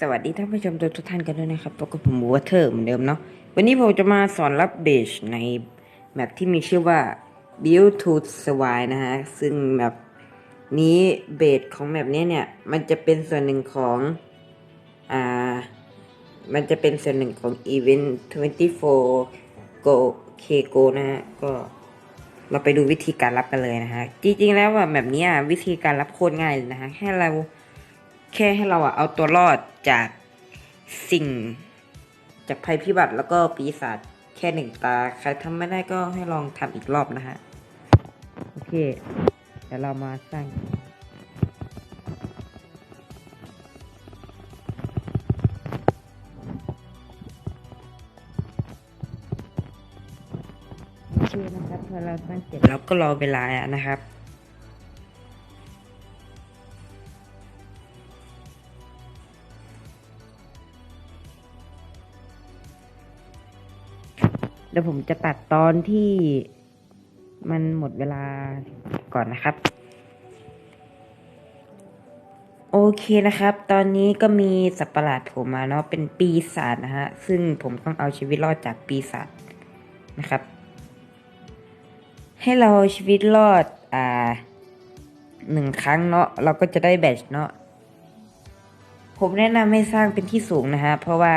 สวัสดีท่านผู้ชมทุกท่านกันด้วยนะครับพบกับผมวัวเทอร์เหมือนเดิมเนาะวันนี้ผมจะมาสอนรับเบสในแมปที่มีชื่อว่า Build to Survive นะฮะ ซึ่งแมปนี้เบสของแมปนี้เนี่ย มันจะเป็นส่วนหนึ่งของอ่ามันจะเป็นส่วนหนึ่งของ Event 24 Go K Go นะฮะ ก็เราไปดูวิธีการรับกันเลยนะฮะ จริงๆแล้วว่าแบบนี้วิธีการรับโคตรง่ายเลยนะฮะแค่เรา แค่ให้เราอะเอาตัวรอดจากสิ่ง จากภัยพิบัติแล้วก็ปีศาจแค่หนึ่งตา ใครทำไม่ได้ก็ให้ลองทำอีกรอบนะฮะ โอเค เดี๋ยวเรามาสร้างโอเคนะครับพอเราสร้างเสร็จเราก็รอเวลานะครับ เดี๋ยวผมจะตัดตอนที่มันหมดเวลาก่อนนะครับ โอเคนะครับ ตอนนี้ก็มีสัตว์ประหลาดโผล่มาเนาะเป็นปีศาจนะฮะ ซึ่งผมต้องเอาชีวิตรอดจากปีศาจนะครับ ให้เราชีวิตรอดอ่าหนึ่งครั้งเนาะเราก็จะได้แบตเนาะผมแนะนำให้สร้างเป็นที่สูงนะฮะ เพราะว่า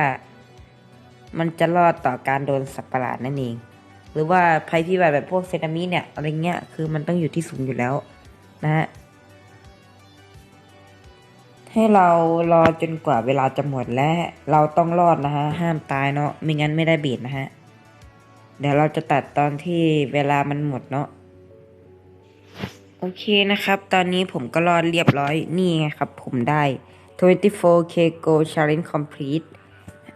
มันจะรอดต่อการโดนสัตว์ประหลาดนั่นเอง หรือว่าภัยพิบัติแบบพวกเซนามิเนี่ยอะไรเงี้ยคือมันต้องอยู่ที่สูงอยู่แล้วนะฮะให้เรารอจนกว่าเวลาจะหมดและเราต้องรอดนะฮะห้ามตายเนาะไม่งั้นไม่ได้เบียดนะฮะเดี๋ยวเราจะตัดตอนที่เวลามันหมดเนาะโอเคนะครับ ตอนนี้ผมก็รอดเรียบร้อยนี่ไงครับ ผมได้ 24k go challenge complete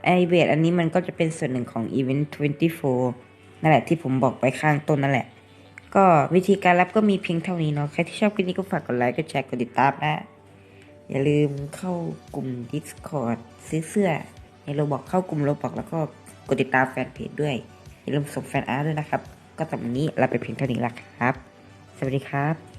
ไอเบสอันนี้มันก็จะเป็นส่วนหนึ่งของ event 24 นั่นแหละที่ผมบอกไปข้างต้นนั่นแหละ ก็วิธีการรับก็มีเพียงเท่านี้เนาะ ใครที่ชอบคลิปนี้ก็ฝากกดไลค์ กดแชร์ กดติดตามนะ อย่าลืมเข้ากลุ่ม Discord ซื้อเสื้อในโรบอกเข้ากลุ่มโรบอกแล้วก็กดติดตามแฟนเพจด้วย อย่าลืมส่งแฟนอาร์ตด้วยนะครับ ก็สำหรับวันนี้เราไปเพียงเท่านี้ละครับ สวัสดีครับ